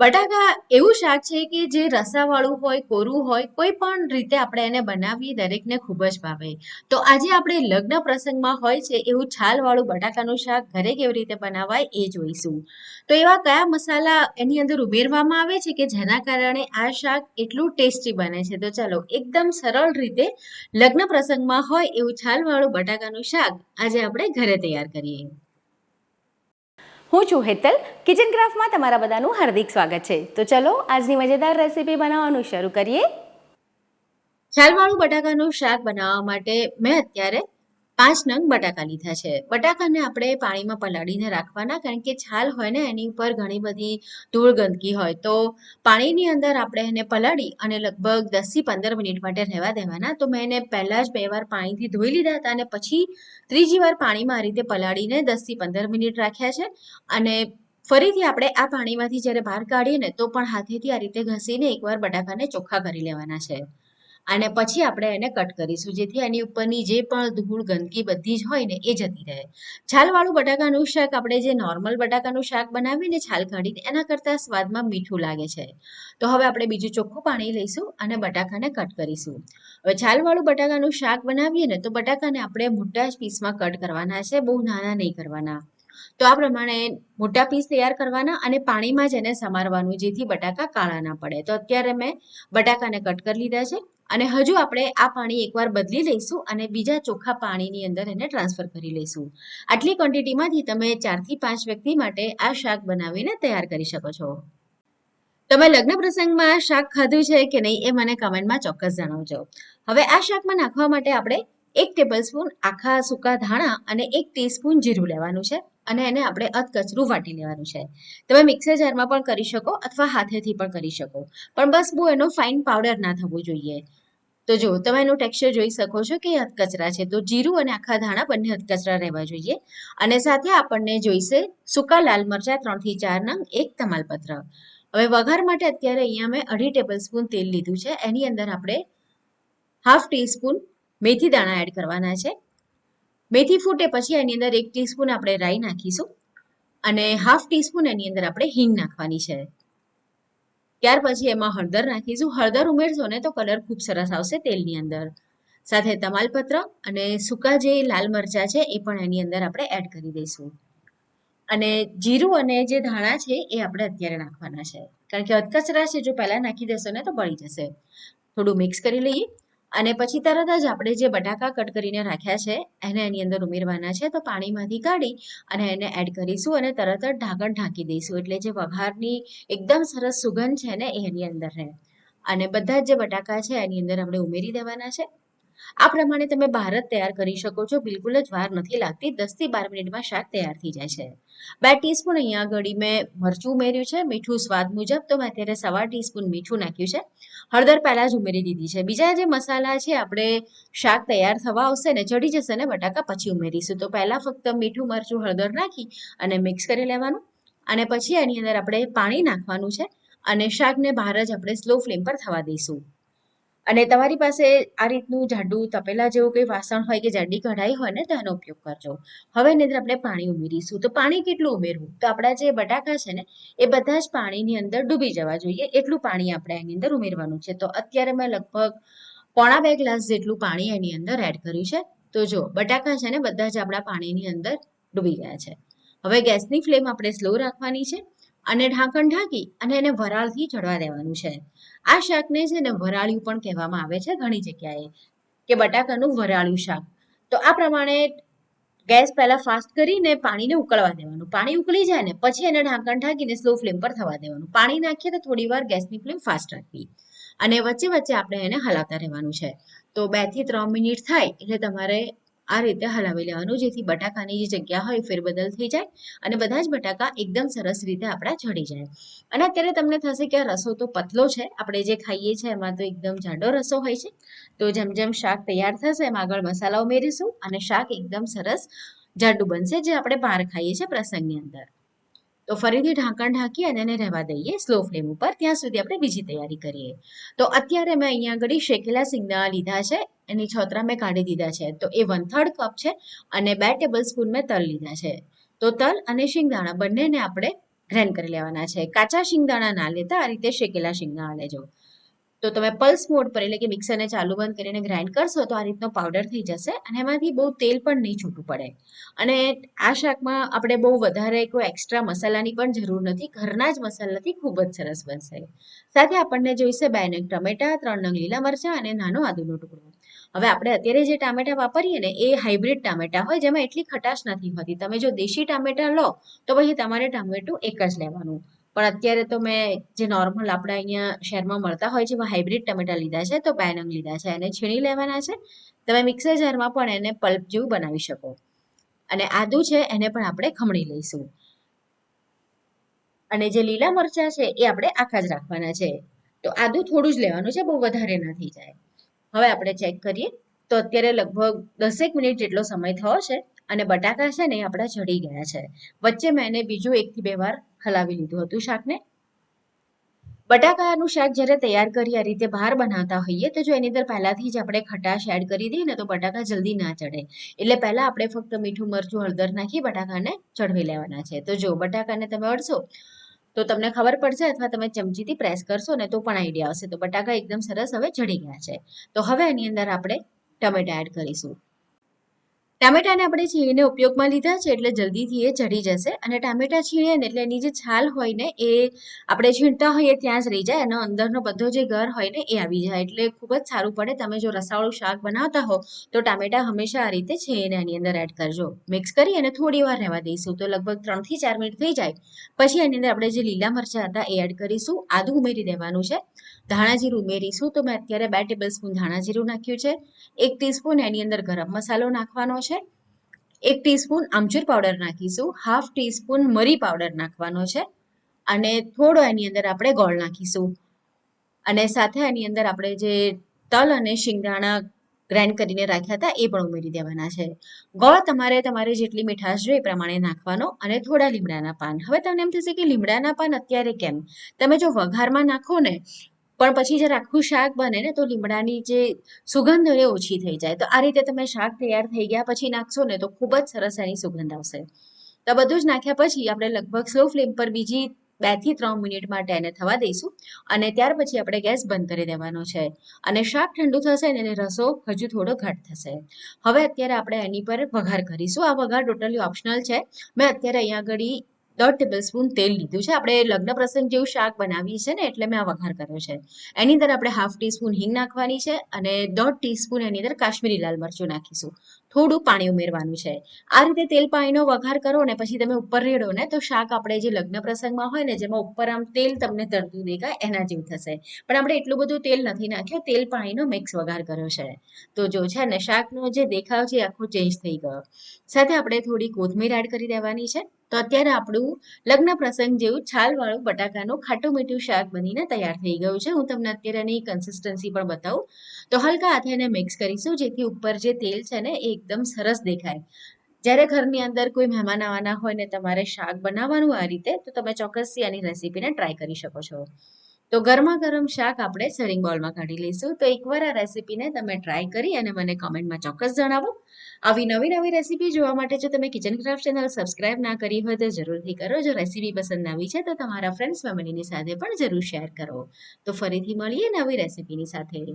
બટાકા એવું શાક છે કે જે રસાવાળું હોય, કોરું હોય, કોઈ પણ રીતે આપણે એને બનાવીએ દરેકને ખૂબ જ ભાવે. તો આજે આપણે લગ્ન પ્રસંગમાં હોય છે એવું છાલવાળું બટાકાનું શાક ઘરે કેવી રીતે બનાવાય એ જોઈશું. તો એવા કયા મસાલા એની અંદર ઉમેરવામાં આવે છે કે જેના કારણે આ શાક એટલું ટેસ્ટી બને છે? તો ચાલો એકદમ સરળ રીતે લગ્ન પ્રસંગમાં હોય એવું છાલવાળું બટાકાનું શાક આજે આપણે ઘરે તૈયાર કરીએ. હું છું હેતલ. કિચન ક્રાફ્ટમાં તમારા બધાનું હાર્દિક સ્વાગત છે. તો ચલો, આજની મજેદાર રેસીપી બનાવવાનું શરૂ કરીએ. છાલવાળું બટાકાનું શાક બનાવવા માટે મેં અત્યારે પાંચ નંગ બટાકા લીધા છે. બટાકાને આપણે પાણીમાં પલાળીને રાખવાના, કારણ કે છાલ હોય ને, એની ઉપર ઘણી બધી ધૂળ ગંદકી હોય. તો પાણીની અંદર આપણે એને પલાળી અને લગભગ દસથી પંદર મિનિટ માટે રહેવા દેવાના. તો મેં એને પહેલાં જ બે વાર પાણીથી ધોઈ લીધા હતા અને પછી ત્રીજી વાર પાણીમાં આ રીતે પલાળીને દસથી પંદર મિનિટ રાખ્યા છે. અને ફરીથી આપણે આ પાણીમાંથી જ્યારે બહાર કાઢીએ ને, તો પણ હાથેથી આ રીતે ઘસીને એકવાર બટાકાને ચોખ્ખા કરી લેવાના છે. અને પછી આપણે એને કટ કરીશું, જેથી એની ઉપરની જે પણ ધૂળ, ગંદકી બધી જ હોય ને એ જતી રહે. છાલવાળું બટાકાનું શાક આપણે જે નોર્મલ બટાકાનું શાક બનાવીએ ને છાલ કાઢીને, એના કરતાં સ્વાદમાં મીઠું લાગે છે. તો હવે આપણે બીજું ચોખ્ખું પાણી લઈશું અને બટાકાને કટ કરીશું. હવે છાલવાળું બટાકાનું શાક બનાવીએ ને, તો બટાકાને આપણે મોટા જ પીસમાં કટ કરવાના છે, બહુ નાના નહીં કરવાના. તો આ પ્રમાણે મોટા પીસ તૈયાર કરવાના અને પાણીમાં જ એને સમારવાનું, જેથી બટાકા કાળા ના પડે. તો અત્યારે મેં બટાકાને કટ કરી લીધા છે. અને હજુ આપણે આ પાણી એકવાર બદલી લઈશું અને બીજા ચોખ્ખા પાણીની અંદર એને ટ્રાન્સફર કરી લઈશું. આટલી ક્વોન્ટિટીમાંથી તમે ચારથી પાંચ વ્યક્તિ માટે આ શાક બનાવીને તૈયાર કરી શકો છો. તમે લગ્ન પ્રસંગમાં શાક ખાધું છે કે નહીં એ મને કમેન્ટમાં ચોક્કસ જણાવજો. હવે આ શાકમાં નાખવા માટે આપણે એક ટેબલ સ્પૂન આખા સૂકા ધાણા અને એક ટીસ્પૂન જીરું લેવાનું છે. અને એને આપણે અધકચરું વાટી લેવાનું છે. તમે મિક્સર જારમાં પણ કરી શકો અથવા હાથેથી પણ કરી શકો. પણ બસ બહુ એનો ફાઇન પાવડર ના થવો જોઈએ. તો જો તમે એનું ટેક્સચર જોઈ શકો છો કે અધકચરા છે. તો જીરું અને આખા ધાણા બંને અધકચરા રહેવા જોઈએ. અને સાથે આપણને જોઈશે સૂકા લાલ મરચાં ત્રણથી ચાર નંગ, એક તમાલપત્ર. હવે વઘાર માટે અત્યારે અહીંયા મેં અઢી ટેબલ સ્પૂન તેલ લીધું છે. એની અંદર આપણે હાફ ટીસ્પૂન મેથી દાણા એડ કરવાના છે. મેથી ફૂટે પછી એની અંદર એક ટીસ્પૂન આપણે રાઈ નાખીશું અને હાફ ટીસ્પૂન એની અંદર આપણે હિંગ નાખવાની છે. ત્યાર પછી એમાં હળદર નાખીશું. હળદર ઉમેરશો ને તો કલર ખૂબ સરસ આવશે તેલની અંદર. સાથે તમાલપત્ર અને સૂકા જે લાલ મરચાં છે એ પણ એની અંદર આપણે એડ કરી દઈશું. અને જીરું અને જે ધાણા છે એ આપણે અત્યારે નાખવાના છે. કારણ કે અધકચરા છે જો પહેલાં નાખી દેશો ને તો બળી જશે. થોડું મિક્સ કરી લઈએ. અને પછી તરત જ આપણે જે બટાકા કટ કરીને રાખ્યા છે, એને એની અંદર ઉમેરવાના છે, તો પાણીમાંથી કાઢી અને એને એડ કરીશું અને તરત જ ઢાંકણ ઢાંકી દઈશું. એટલે જે વઘારની એકદમ સરસ સુગંધ છે ને એની અંદર રહે. અને બધા જ જે બટાકા છે, એની અંદર આપણે ઉમેરી દેવાના છે. આ પ્રમાણે તમે ભારત તૈયાર કરી શકો છો. બિલકુલ જ વાર નથી લાગતી. દસથી બાર મિનિટમાં શાક તૈયાર થઈ જાય છે. બે ટીસ્પૂન અહીંયા આગળ મેં મરચું ઉમેર્યું છે. મીઠું સ્વાદ મુજબ તો મેં અત્યારે સવા ટીસ્પૂન મીઠું નાખ્યું છે. હળદર પહેલાં જ ઉમેરી દીધી છે. બીજા જે મસાલા છે, આપણે શાક તૈયાર થવા આવશે ને, ચડી જશે ને, બટાકા પછી ઉમેરીશું. તો પહેલાં ફક્ત મીઠું, મરચું, હળદર નાખી અને મિક્સ કરી લેવાનું. અને પછી એની અંદર આપણે પાણી નાખવાનું છે. અને શાકને બહાર જ આપણે સ્લો ફ્લેમ પર થવા દઈશું. અને તમારી પાસે આ રીતનું જાડું, તપેલા જેવું કંઈ વાસણ હોય કે જાડી કઢાઈ હોય ને, તો એનો ઉપયોગ કરજો. હવે એની અંદર આપણે પાણી ઉમેરીશું. તો પાણી કેટલું ઉમેરવું? તો આપણા જે બટાકા છે ને, એ બધા જ પાણીની અંદર ડૂબી જવા જોઈએ. એટલું પાણી આપણે એની અંદર ઉમેરવાનું છે. તો અત્યારે મેં લગભગ પોણા બે ગ્લાસ જેટલું પાણી એની અંદર એડ કર્યું છે. તો જો, બટાકા છે ને, બધા જ આપણા પાણીની અંદર ડૂબી ગયા છે. હવે ગેસની ફ્લેમ આપણે સ્લો રાખવાની છે. અને ઢાંકણ ઢાંકી અને એને વરાળથી ચડવા દેવાનું છે. આ શાકને છે ને વરાળિયું પણ કહેવામાં આવે છે ઘણી જગ્યાએ, કે બટાકાનું વરાળ્યું શાક. તો આ પ્રમાણે ગેસ પહેલાં ફાસ્ટ કરીને પાણીને ઉકળવા દેવાનું. પાણી ઉકળી જાય ને પછી એને ઢાંકણ ઢાંકીને સ્લો ફ્લેમ પર થવા દેવાનું. પાણી નાખીએ તો થોડી વાર ગેસની ફ્લેમ ફાસ્ટ રાખવી. અને વચ્ચે વચ્ચે આપણે એને હલાવતા રહેવાનું છે. તો બેથી ત્રણ મિનિટ થાય એટલે તમારે આ રીતે હલાવી લેવાનું, જેથી બટાકાની જે જગ્યા હોય ફેરબદલ થઈ જાય અને બધા જ બટાકા એકદમ સરસ રીતે આપણા ચડી જાય. અને અત્યારે તમને થશે કે આ રસો તો પતલો છે, આપણે જે ખાઈએ છીએ એમાં તો એકદમ જાડો રસો હોય છે. તો જેમ જેમ શાક તૈયાર થશે, એમ આગળ મસાલા ઉમેરીશું અને શાક એકદમ સરસ જાડું બનશે, જે આપણે બહાર ખાઈએ છીએ પ્રસંગની અંદર. તો ફરીથી ઢાંકણ ઢાંકી અને એને રહેવા દઈએ સ્લો ફ્લેમ ઉપર, ત્યાં સુધી આપણે બીજી તૈયારી કરીએ. તો અત્યારે મેં અહીંયા આગળ શેકેલા સિંગના લીધા છે એની છોતરા મેં કાઢી દીધા છે. તો એ વન થર્ડ કપ છે અને બે ટેબલ સ્પૂન મેં તલ લીધા છે. તો તલ અને શિંગદાણા બંનેને આપણે ગ્રાઇન્ડ કરી લેવાના છે. કાચા શિંગદાણા ના લેતા આ રીતે શેકેલા શિંગદાણા લેજો તો તમે પલ્સ મોડ પર એટલે કે મિક્સરને ચાલુ બંધ કરીને ગ્રાઇન્ડ કરશો તો આ રીતનો પાવડર થઈ જશે અને એમાંથી બહુ તેલ પણ નહીં છૂટું પડે. અને આ શાકમાં આપણે બહુ વધારે કોઈ એક્સ્ટ્રા મસાલાની પણ જરૂર નથી. ઘરના જ મસાલાથી ખૂબ જ સરસ બનશે. સાથે આપણને જોઈશે બે નંગ ટમેટા, ત્રણ નંગ લીલા મરચાં અને નાનો આદુનો ટુકડો. હવે આપણે અત્યારે જે ટામેટા વાપરીએ ને, એ હાઇબ્રિડ ટામેટા હોય, જેમાં એટલી ખટાશ નથી હોતી. તમે જો દેશી ટામેટા લો, તો પછી તમારે ટામેટું એક જ લેવાનું. પણ અત્યારે તો મેં જે નોર્મલ આપણે અહીંયા શહેરમાં મળતા હોય છે એમાં હાઇબ્રિડ ટમેટા લીધા છે, તો બેનંગ લીધા છે, એને છીણી લેવાના છે. તમે મિક્સર જારમાં પણ એને પલ્પ જેવું બનાવી શકો. અને આદુ છે, એને પણ આપણે ખમણી લઈશું. અને જે લીલા મરચાં છે, એ આપણે આખા જ રાખવાના છે. તો આદુ થોડું જ લેવાનું છે, બહુ વધારે નથી જાય. હવે આપણે ચેક કરીએ. તો અત્યારે લગભગ દસેક મિનિટ જેટલો સમય થયો છે અને બટાકા છે ને આપણા ચડી ગયા છે. વચ્ચે મેં એને બીજું એકથી બે વાર હલાવી લીધું હતું શાકને. બટાકાનું શાક જ્યારે તૈયાર કરી આ રીતે બહાર બનાવતા હોઈએ, તો જો એની અંદર પહેલાથી જ આપણે ખટાશ એડ કરી દઈએ ને, તો બટાકા જલ્દી ના ચડે. એટલે પહેલા આપણે ફક્ત મીઠું, મરચું, હળદર નાખી બટાકાને ચડવી લેવાના છે. તો જો બટાકાને તમે અડશો તો તમને ખબર પડશે અથવા તમે ચમચીથી પ્રેસ કરશો ને તો પણ આઈડિયા આવશે. તો બટાકા એકદમ સરસ હવે ચડી ગયા છે. તો હવે એની અંદર આપણે ટમેટા એડ કરીશું. ટામેટાને આપણે છીણીને ઉપયોગમાં લીધા છે એટલે જલ્દીથી એ ચડી જશે. અને ટામેટા છીણીએ ને એટલે એની જે છાલ હોય ને એ આપણે છીણતા હોઈએ ત્યાં જ રહી જાય. એનો અંદરનો બધો જે ઘર હોય ને એ આવી જાય. એટલે ખૂબ જ સારું પડે. તમે જો રસાવાળું શાક બનાવતા હો, તો ટામેટા હંમેશા આ રીતે છીણીને એની અંદર એડ કરજો. મિક્સ કરી અને થોડી વાર રહેવા દઈશું. તો લગભગ ત્રણથી ચાર મિનિટ થઈ જાય. પછી એની અંદર આપણે જે લીલા મરચાં હતા એ એડ કરીશું. આદું ઉમેરી દેવાનું છે. ધાણા જીરું ઉમેરીશું. તો મેં અત્યારે બે ટેબલ સ્પૂન ધાણા જીરું નાખ્યું છે. એક ટીસ્પૂન એની અંદર ગરમ મસાલો નાખવાનો છે. એક ટીસ્પૂન આમચૂર પાવડર નાખીશું હાફ ટીસ્પૂન મરી પાવડર નાખવાનો છે. અને થોડો એની અંદર આપણે ગોળ નાખીશું. અને સાથે એની અંદર આપણે જે તલ અને શિંગદાણા ગ્રાઇન્ડ કરીને રાખ્યા હતા, એ પણ ઉમેરી દેવાના છે. ગોળ તમારે તમારે જેટલી મીઠાશ જોઈએ એ પ્રમાણે નાખવાનો અને થોડા લીમડાના પાન. હવે તમને એમ થશે કે લીમડાના પાન અત્યારે કેમ? તમે જો વઘારમાં નાખો ને પણ પછી જ્યારે આખું શાક બને ને તો લીમડાની જે સુગંધ એ ઓછી થઈ જાય. તો આ રીતે તમે શાક તૈયાર થઈ ગયા પછી નાખશો ને તો ખૂબ જ સરસ એની સુગંધ આવશે. તો બધું જ નાખ્યા પછી આપણે લગભગ સ્લો ફ્લેમ પર બીજી બેથી ત્રણ મિનિટ માટે એને થવા દઈશું અને ત્યાર પછી આપણે ગેસ બંધ કરી દેવાનો છે. અને શાક ઠંડુ થશે ને એને રસો હજુ થોડો ઘટ થશે. હવે અત્યારે આપણે એની પર વઘાર કરીશું. આ વઘાર ટોટલી ઓપ્શનલ છે. મેં અત્યારે અહીંયા આગળ દોઢ ટેબલ સ્પૂન તેલ લીધું છે. આપણે લગ્ન પ્રસંગ જેવું શાક બનાવીએ છીએ ને, એટલે મેં આ વઘાર કર્યો છે. એની અંદર આપણે હાફ ટીસ્પૂન હિંગ નાખવાની છે અને દોઢ ટીસ્પૂન એની અંદર કાશ્મીરી લાલ મરચું નાખીશું. થોડું પાણી ઉમેરવાનું છે. આ રીતે તેલ પાણીનો વઘાર કરો ને પછી તમે ઉપર રેડો ને તો શાક આપણે જે લગ્ન પ્રસંગમાં હોય ને જેમાં ઉપર આમ તેલ તમને તરતું દેખાય એના જેવું થશે. પણ આપણે એટલું બધું તેલ નથી નાખ્યું, તેલ પાણીનો મિક્સ વઘાર કર્યો છે. તો જો છે ને શાકનો જે દેખાવ છે આખો ચેન્જ થઈ ગયો. સાથે આપણે થોડી કોથમીર એડ કરી દેવાની છે. તો અત્યારે આપણું લગ્ન પ્રસંગ જેવું છાલવાળું બટાકાનું ખાટું મીઠું શાક બનીને તૈયાર થઈ ગયું છે. હું તમને અત્યારે એની કન્સિસ્ટન્સી પણ બતાવું. તો હલકા હાથે એને મિક્સ કરીશું, જેથી ઉપર જે તેલ છે ને એ એકદમ સરસ દેખાય. જ્યારે ઘરની અંદર કોઈ મહેમાન આવવાના હોય ને તમારે શાક બનાવવાનું આ રીતે, તો તમે ચોક્કસથી આની રેસીપીને ટ્રાય કરી શકો છો. તો ગરમા ગરમ શાક આપણે સર્વિંગ બોલમાં કાઢી લઈશું. તો એકવાર આ રેસીપીને તમે ટ્રાય કરી અને મને કોમેન્ટમાં ચોક્કસ જણાવો. આવી નવી નવી રેસીપી જોવા માટે જો તમે કિચન ક્રાફ્ટ ચેનલ સબસ્ક્રાઇબ ના કરી હોય તો જરૂરથી કરો. જો રેસીપી પસંદ આવી છે તો તમારા ફ્રેન્ડ્સ ફેમિલીની સાથે પણ જરૂર શેર કરો. તો ફરીથી મળીએ નવી રેસીપીની સાથે.